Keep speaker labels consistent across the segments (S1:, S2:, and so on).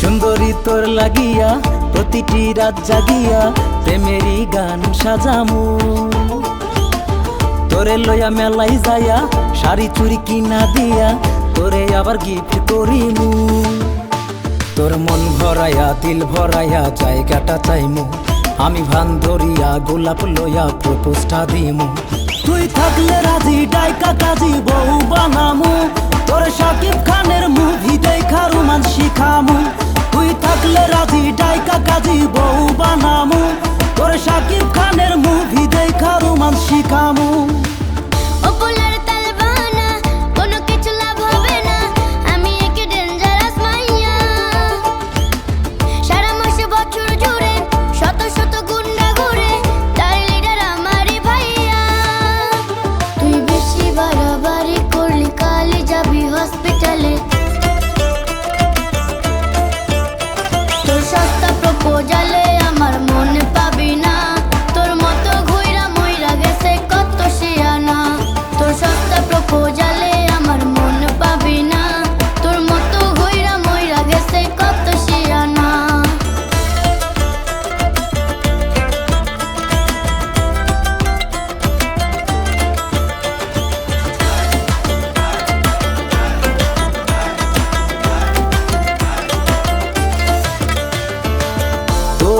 S1: সুন্দরী তোর লাগিয়া, প্রতিটি রাত জাগিয়া প্রেমেরই গান সাজামু। তোরে লইয়া মেলাই যায়া শাড়ি চুরি কিনা দিয়া তোরে আবার গিফট করিমু। তোর মন ভরাইয়া দিল ভরাইয়া জায়গাটা চাইমু। আমি ভান ধরিয়া গোলাপ লইয়া প্রপোজটা দিমু। তুই থাকলে রাজি, ডাইকা কাজী, বউ বানামু। তোর সাকিব খানের মুভি দেখা থাকলে রাজি ডাইকা কাজী বউ বানামু। তোর সাকিব খানের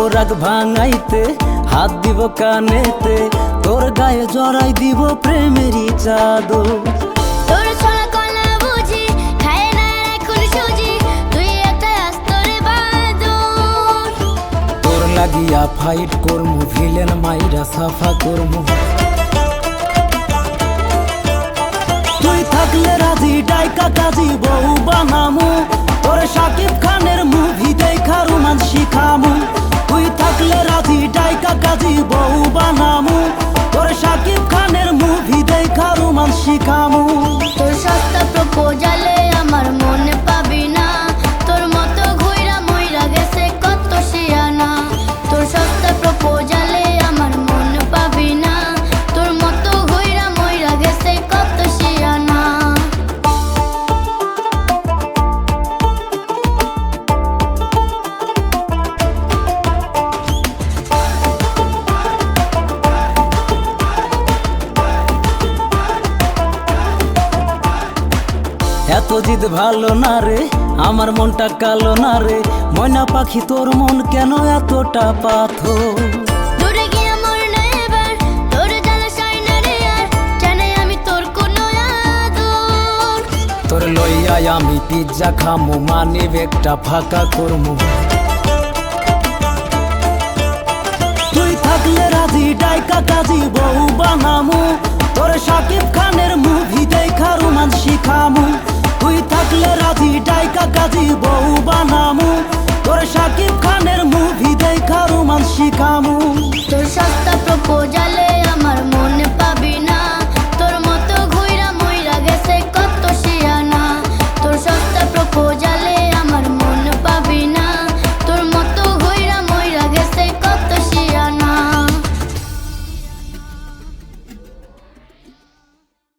S2: তোর
S1: আগ ভাঙাইতে হাত দিব কানেতে তোর গায়ে জড়াই দিব প্রেমেরই চাদর। লাগিয়া ফাইট করমু ভিলেন মাইরা সাফা করমু। তুই থাকলে রাজি ডাইকা ডাইকা কাজী বউ বানামু। তোর সাকিব খানের মুভি দেখা রোমান শিখামু।
S2: তোর সস্তা
S1: এত জিদ ভালো না রে আমার মনটা কালো না রে। ময়না পাখি তোর মন কেন এতটা পাথর?
S2: তোর জ্বালা সয় না রে আর জানাই আমি তোর কোনো আদর।
S1: তোর লইয়া আমি পিজ্জা খামু মানে একটা ফাঁকা করমু। তুই থাকলে রাজি ডাইকা কাজী বউ বানামু। থাকলে রাজি ডাইকা কাজী বউ বানামু। তোর সাকিব খানের মুভি